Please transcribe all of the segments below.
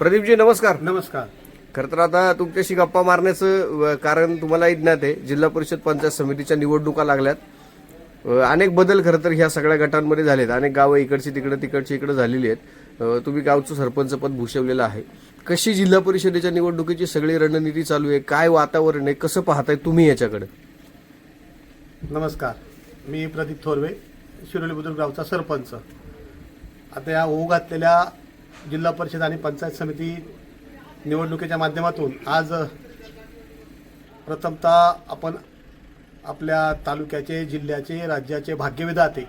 प्रदीपजी नमस्कार. नमस्कार. खरं तर आता तुमच्याशी गप्पा मारण्याचं कारण तुम्हालाही ज्ञात आहे जिल्हा परिषद पंचायत समितीच्या निवडणुका लागल्यात. अनेक बदल खरं तर ह्या सगळ्या गटांमध्ये झालेत. अनेक गावं इकडची तिकडे तिकडची इकडे झालेली आहेत. तुम्ही गावचं सरपंच पद भूषवलेलं आहे. कशी जिल्हा परिषदेच्या निवडणुकीची सगळी रणनीती चालू आहे? काय वातावरण आहे? कसं पाहताय तुम्ही याच्याकडे? नमस्कार. मी प्रदीप थोरवे शिरोली बुद्रुक गावचा सरपंच. आता या ओघ घातलेल्या जिल्हा परिषद आणि पंचायत समिती निवडणुकीच्या माध्यमातून आज प्रथमतः आपण आपल्या तालुक्याचे जिल्ह्याचे राज्याचे भाग्यविधाते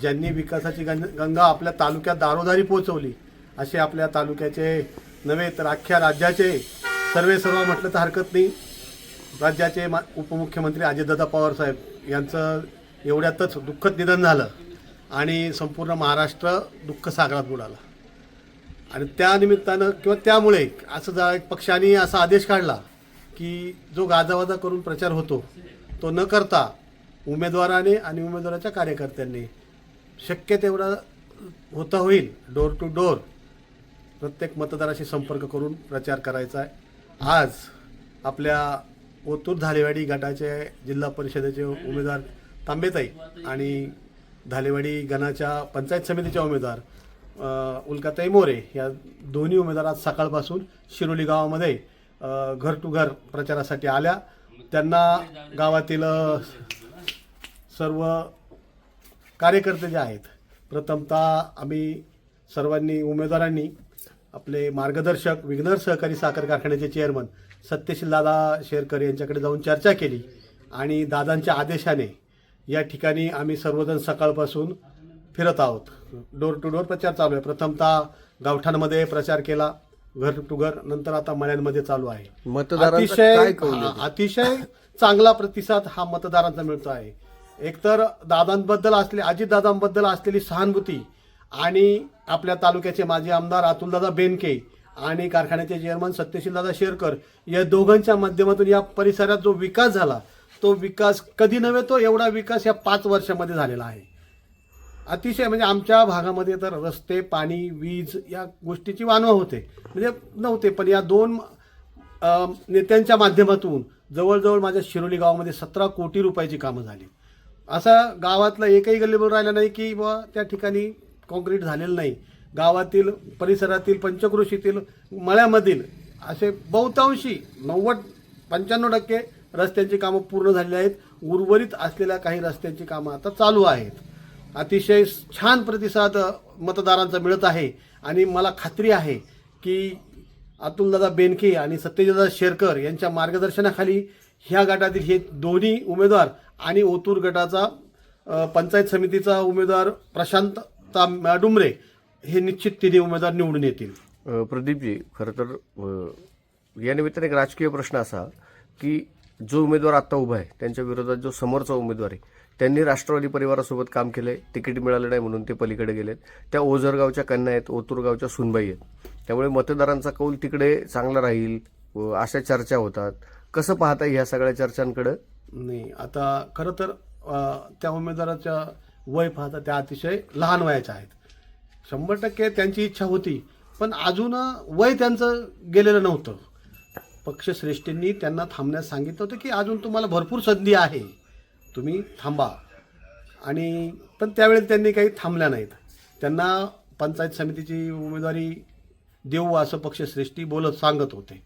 ज्यांनी विकासाची गंग गंगा आपल्या तालुक्यात दारोदारी पोहोचवली असे आपल्या तालुक्याचे नव्हे तर अख्ख्या राज्याचे सर्वे सर्व म्हटलं तर हरकत नाही. राज्याचे मा उपमुख्यमंत्री अजितदादा पवार साहेब यांचं एवढ्यातच दुःखद निधन झालं आणि संपूर्ण महाराष्ट्र दुःख सागरात बुडाला. आणि त्या निमित्तानं किंवा त्यामुळे असं जा पक्षाने असा आदेश काढला की जो गाजावाजा करून प्रचार होतो तो न करता उमेदवाराने आणि उमेदवाराच्या कार्यकर्त्यांनी शक्य तेवढा होता होईल डोर टू डोर प्रत्येक मतदाराशी संपर्क करून प्रचार करायचा आहे. आज आपल्या ओतूर धालेवाडी गटाचे जिल्हा परिषदेचे उमेदवार तांबेताई आणि धालेवाडी गणाच्या पंचायत समितीच्या उमेदवार उल्काताई मोरे या दोन्ही उमेदवार आज सकाळपासून शिरोली गावामध्ये घर टू घर प्रचारासाठी आल्या. त्यांना गावातील सर्व कार्यकर्ते जे आहेत प्रथमतः आम्ही सर्वांनी उमेदवारांनी आपले मार्गदर्शक विघ्नर सहकारी साखर कारखान्याचे चेअरमन सत्यशील दादा शेरकर यांच्याकडे जाऊन चर्चा केली. आणि दादांच्या आदेशाने या ठिकाणी आम्ही सर्वजण सकाळपासून फिरत आहोत. डोर टू डोर प्रचार चालू आहे. प्रथमतः गावठाणमध्ये प्रचार केला. घर टू घर. नंतर आता मळ्यांमध्ये चालू आहे. अतिशय अतिशय चांगला प्रतिसाद हा मतदारांचा मिळतो आहे. एकतर दादांबद्दल असले अजितदादांबद्दल असलेली सहानुभूती आणि आपल्या तालुक्याचे माजी आमदार अतुलदादा बेनके आणि कारखान्याचे चेअरमन सत्यशीलदादा शेरकर या दोघांच्या माध्यमातून या परिसरात जो विकास झाला तो विकास कधी नव्हे तो एवढा विकास या पाच वर्षामध्ये झालेला आहे. अतिशय म्हणजे आमच्या भागामध्ये तर रस्ते पाणी वीज या गोष्टीची वानवा होते. म्हणजे नव्हते पण या दोन नेत्यांच्या माध्यमातून जवळजवळ माझ्या शिरोली गावामध्ये सतरा कोटी रुपयाची कामं झाली. असं गावातलं एकही गल्लीबोल राहिला नाही की बा त्या ठिकाणी कॉन्क्रीट झालेलं नाही. गावातील परिसरातील पंचकृषीतील मळ्यामधील असे बहुतांशी नव्वद पंच्याण्णव टक्के रस्त्यांची कामं पूर्ण झालेली आहेत. उर्वरित असलेल्या काही रस्त्यांची कामं आता चालू आहेत. अतिशय छान प्रतिसाद मतदारांचा मिळत आहे. आणि मला खात्री आहे की अतुलदादा बेनके आणि सत्यजितदादा शेरकर यांच्या मार्गदर्शनाखाली ह्या गटातील हे दोन्ही उमेदवार आणि ओतूर गटाचा पंचायत समितीचा उमेदवार प्रशांत ता डुमरे हे निश्चित तिन्ही उमेदवार निवडून येतील. प्रदीपजी खरं तर या निमित्ताने एक राजकीय प्रश्न असा की जो उमेदवार आत्ता उभा आहे त्यांच्या विरोधात जो समोरचा उमेदवार आहे त्यांनी राष्ट्रवादी परिवारासोबत काम केलंय तिकीट मिळालं नाही म्हणून ते पलीकडे गेलेत. त्या ओझरगावच्या कन्या आहेत ओतूरगावच्या सुनबाई आहेत. त्यामुळे मतदारांचा कौल तिकडे चांगला राहील व अशा चर्चा होतात. कसं पाहता ह्या सगळ्या चर्चांकडे? नाही आता खरं तर त्या उमेदवाराच्या वय पाहता त्या अतिशय लहान वयाच्या आहेत. शंभर टक्के त्यांची इच्छा होती पण अजून वय त्यांचं गेलेलं नव्हतं. पक्षश्रेष्ठींनी त्यांना थांबण्यास सांगितलं होतं की अजून तुम्हाला भरपूर संधी आहे. तुम्ही थांबा. आणि पण त्यावेळेस त्यांनी काही थांबल्या नाहीत. त्यांना पंचायत समितीची उमेदवारी देऊ असं पक्षश्रेष्ठी बोलत सांगत होते.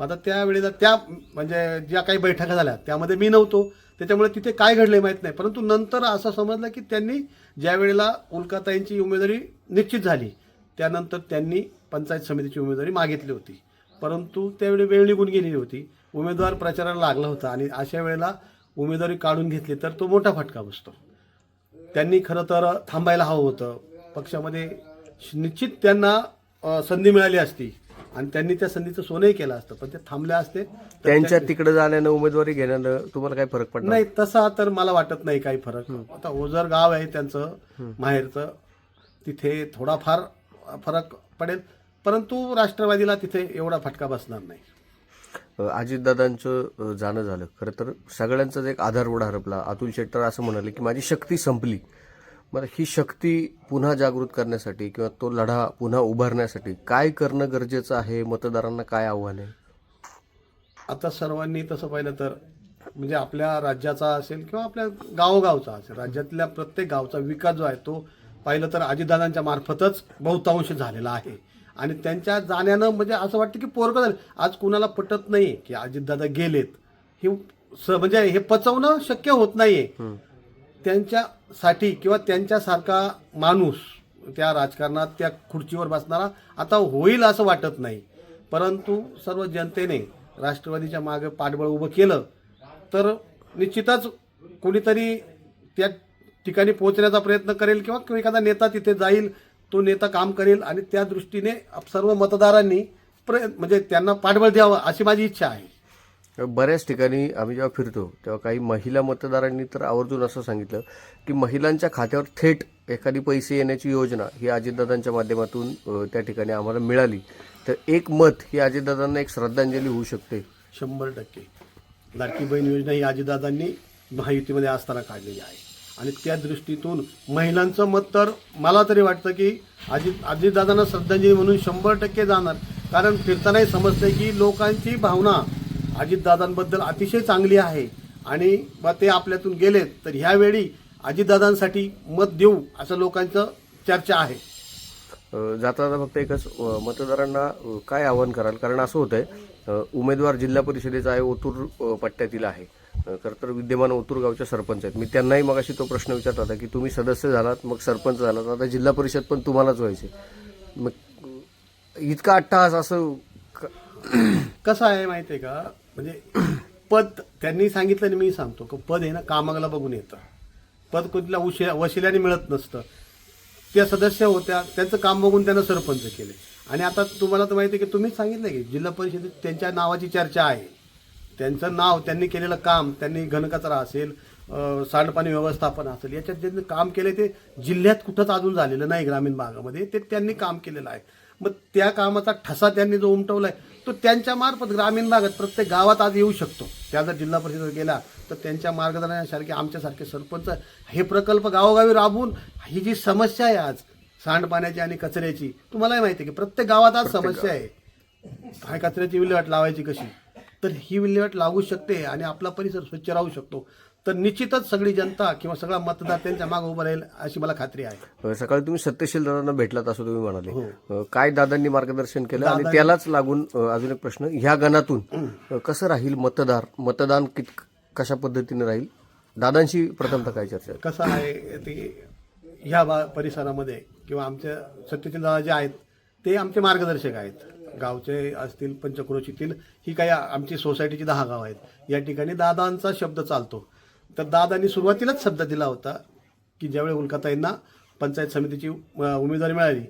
आता त्यावेळेला त्या म्हणजे ज्या काही बैठका झाल्या त्यामध्ये मी नव्हतो. त्याच्यामुळे तिथे काय घडले माहीत नाही. परंतु नंतर असं समजलं की त्यांनी ज्या वेळेला उल्काताईंची उमेदवारी निश्चित झाली त्यानंतर त्यांनी पंचायत समितीची उमेदवारी मागितली होती. परंतु त्यावेळी वेळ निघून गेलेली होती. उमेदवार प्रचाराला लागला होता आणि अशा वेळेला उमेदवारी काढून घेतली तर तो मोठा फटका बसतो. त्यांनी खरं तर थांबायला हवं होतं. पक्षामध्ये निश्चित त्यांना संधी मिळाली असती आणि त्यांनी त्या संधीचं सोनंही केलं असतं. पण ते थांबले असते त्यांच्या तिकडे जाण्यानं उमेदवारी घेण्यानं तुम्हाला काय फरक पडणार? नाही तसा तर मला वाटत नाही काही फरक. आता ओझर गाव आहे त्यांचं माहेरचं. तिथे थोडाफार फरक पडेल. परंतु राष्ट्रवादीला तिथे एवढा फटका बसणार नाही. अजितदादांचं जाणं झालं. खरं तर सगळ्यांचाच एक आधारवड हरपला. अतुल शेट्टर असं म्हणाले की माझी शक्ती संपली. मग ही शक्ती पुन्हा जागृत करण्यासाठी किंवा तो लढा पुन्हा उभारण्यासाठी काय करणं गरजेचं आहे? मतदारांना काय आव्हान आहे? आता सर्वांनी तसं पाहिलं तर म्हणजे आपल्या राज्याचा असेल किंवा आपल्या गावोगावचा असेल राज्यातल्या प्रत्येक गावचा विकास जो आहे तो पाहिलं तर अजितदादांच्या मार्फतच बहुतांश झालेला आहे. आणि त्यांच्या जाण्यानं म्हणजे असं वाटतं की पोरगं झालं. आज कुणाला पटत नाही की अजितदादा गेलेत. हे म्हणजे हे पचवणं शक्य होत नाहीये. त्यांच्यासाठी किंवा त्यांच्यासारखा माणूस त्या राजकारणात त्या खुर्चीवर बसणारा आता होईल असं वाटत नाही. परंतु सर्व जनतेने राष्ट्रवादीच्या मागे पाठबळ उभं केलं तर निश्चितच कोणीतरी त्या ठिकाणी पोहोचण्याचा प्रयत्न करेल किंवा एखादा नेता तिथे जाईल तो नेता काम करेल आणि त्या दृष्टीने सर्व मतदारांनी प्रय म्हणजे त्यांना पाठबळ द्यावं अशी माझी इच्छा आहे. बऱ्याच ठिकाणी आम्ही जेव्हा फिरतो तेव्हा काही महिला मतदारांनी तर आवर्जून असं सांगितलं की महिलांच्या खात्यावर थेट एखादी पैसे येण्याची योजना ही अजितदादांच्या माध्यमातून त्या ठिकाणी आम्हाला मिळाली. तर एक मत ही अजितदादांना एक श्रद्धांजली होऊ शकते. शंभर टक्के. लाडकी बहीण योजना ही आजीदादांनी महायुतीमध्ये असताना काढलेली आहे. आणि त्या दृष्टीतून महिलांचं मत तर मला तरी वाटतं की अजित अजितदादांना श्रद्धांजली म्हणून शंभर टक्के जाणार. कारण फिरतानाही समजतंय की लोकांची भावना अजितदादांबद्दल अतिशय चांगली आहे. आणि मग ते आपल्यातून गेलेत तर ह्यावेळी अजितदादांसाठी मत देऊ असं लोकांचं चर्चा आहे. जाता जाता फक्त एकच मतदारांना काय आवाहन कराल? कारण असं होतंय आहे उमेदवार जिल्हा परिषदेचा आहे ओतूर पट्ट्यातील आहे. खरं तर विद्यमान ओतूर सरपंच आहेत. मी त्यांनाही मगाशी तो प्रश्न विचारला होता की तुम्ही सदस्य झालात मग सरपंच झालात. आता जिल्हा परिषद पण तुम्हालाच व्हायचे. मग इतका अट्टहास असं क- कसं आहे माहिती आहे का? म्हणजे पद त्यांनी सांगितलं आणि मी सांगतो. की पद हे ना कामाला बघून येतं. पद कुठल्या उशिरा वशिल्याने मिळत नसतं. त्या सदस्य होत्या त्यांचं काम बघून त्यांना सरपंच केले. आणि आता तुम्हाला तर माहिती आहे की तुम्हीच सांगितलं की जिल्हा परिषदेत त्यांच्या नावाची चर्चा आहे. त्यांचं नाव त्यांनी केलेलं काम त्यांनी घनकचरा असेल सांडपाणी व्यवस्थापन असेल याच्यात ज्यांनी काम केले ते जिल्ह्यात कुठंच अजून झालेलं नाही ग्रामीण भागामध्ये. ते त्यांनी काम केलेलं आहे. मग त्या कामाचा ठसा त्यांनी जो उमटवलाय तो त्यांच्या मार्फत ग्रामीण भागात प्रत्येक गावात आज येऊ शकतो. त्या जर जिल्हा परिषदेवर गेला तर त्यांच्या मार्गदर्शनासारखे आमच्यासारखे सरपंच हे प्रकल्प गावोगावी राबवून ही जी समस्या आहे आज सांडपाण्याची आणि कचऱ्याची तुम्हालाही माहिती आहे की प्रत्येक गावात आज समस्या आहे. काय कचऱ्याची विल्हेवाट लावायची कशी? तर ही विल्हेवाट लागू शकते आणि आपला परिसर स्वच्छ राहू शकतो. तर निश्चितच सगळी जनता किंवा सगळा मतदार त्यांच्या मागे उभा राहील अशी मला खात्री आहे. सकाळी तुम्ही सत्यशील दादांना भेटलात असं तुम्ही म्हणाले. अ, काय दादांनी मार्गदर्शन केलं आणि त्यालाच लागून अजून एक प्रश्न ह्या गणातून कसं राहील मतदार? मतदान कित कशा पद्धतीने राहील? दादांशी प्रथमतः काय चर्चा? कसं आहे ते ह्या परिसरामध्ये किंवा आमच्या सत्यशील दादा जे आहेत ते आमचे मार्गदर्शक आहेत. गावचे असतील पंचक्रोशीतील ही काही आमची सोसायटीची दहा गाव आहेत. या ठिकाणी दादांचा शब्द चालतो. तर दादांनी सुरुवातीलाच शब्द दिला होता की ज्यावेळी उलकाताईंना पंचायत समितीची उमेदवारी मिळाली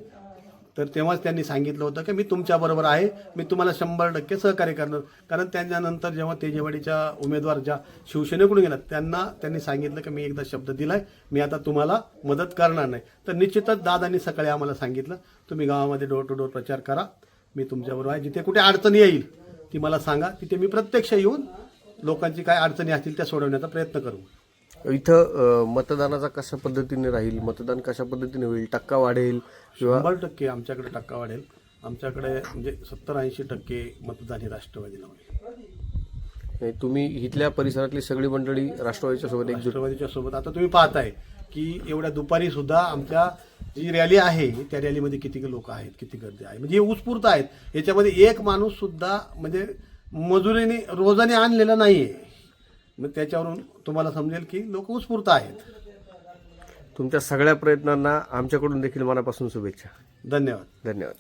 तर तेव्हाच त्यांनी सांगितलं होतं की मी तुमच्याबरोबर आहे मी तुम्हाला शंभर टक्के सहकार्य करणार. कारण त्यांच्यानंतर जेव्हा तेजेवाडीच्या उमेदवार ज्या शिवसेनेकडून गेला त्यांना त्यांनी सांगितलं की मी एकदा शब्द दिलाय मी आता तुम्हाला मदत करणार नाही. तर निश्चितच दादांनी सकाळी आम्हाला सांगितलं तुम्ही गावामध्ये डोर टू डोर प्रचार करा मी तुमच्याबरोबर आहे. जिथे कुठे अडचण येईल ती मला सांगा. तिथे मी प्रत्यक्ष येऊन लोकांची काय अडचणी असतील त्या सोडवण्याचा प्रयत्न करू. इथं मतदानाचा कशा पद्धतीने राहील? मतदान कशा पद्धतीने होईल? टक्का वाढेल किंवा शंभर टक्के आमच्याकडे टक्का वाढेल. आमच्याकडे म्हणजे सत्तर ऐंशी टक्के मतदान हे राष्ट्रवादीला होईल. तुम्ही इथल्या परिसरातली सगळी मंडळी राष्ट्रवादीच्या सोबत राष्ट्रवादीच्या सोबत. आता तुम्ही पाहताय की एवढ्या दुपारी सुद्धा आमच्या जी रॅली आहे त्या रॅलीमध्ये किती लोक आहेत किती गर्दी आहे? म्हणजे हे उत्स्फूर्त आहेत. याच्यामध्ये एक माणूस सुद्धा म्हणजे मजुरीने रोजाने आणलेला नाहीये. मग त्याच्यावरून तुम्हाला समजेल की लोक उत्स्फूर्त आहेत. तुमच्या सगळ्या प्रयत्नांना आमच्याकडून देखील मनापासून शुभेच्छा. धन्यवाद. धन्यवाद.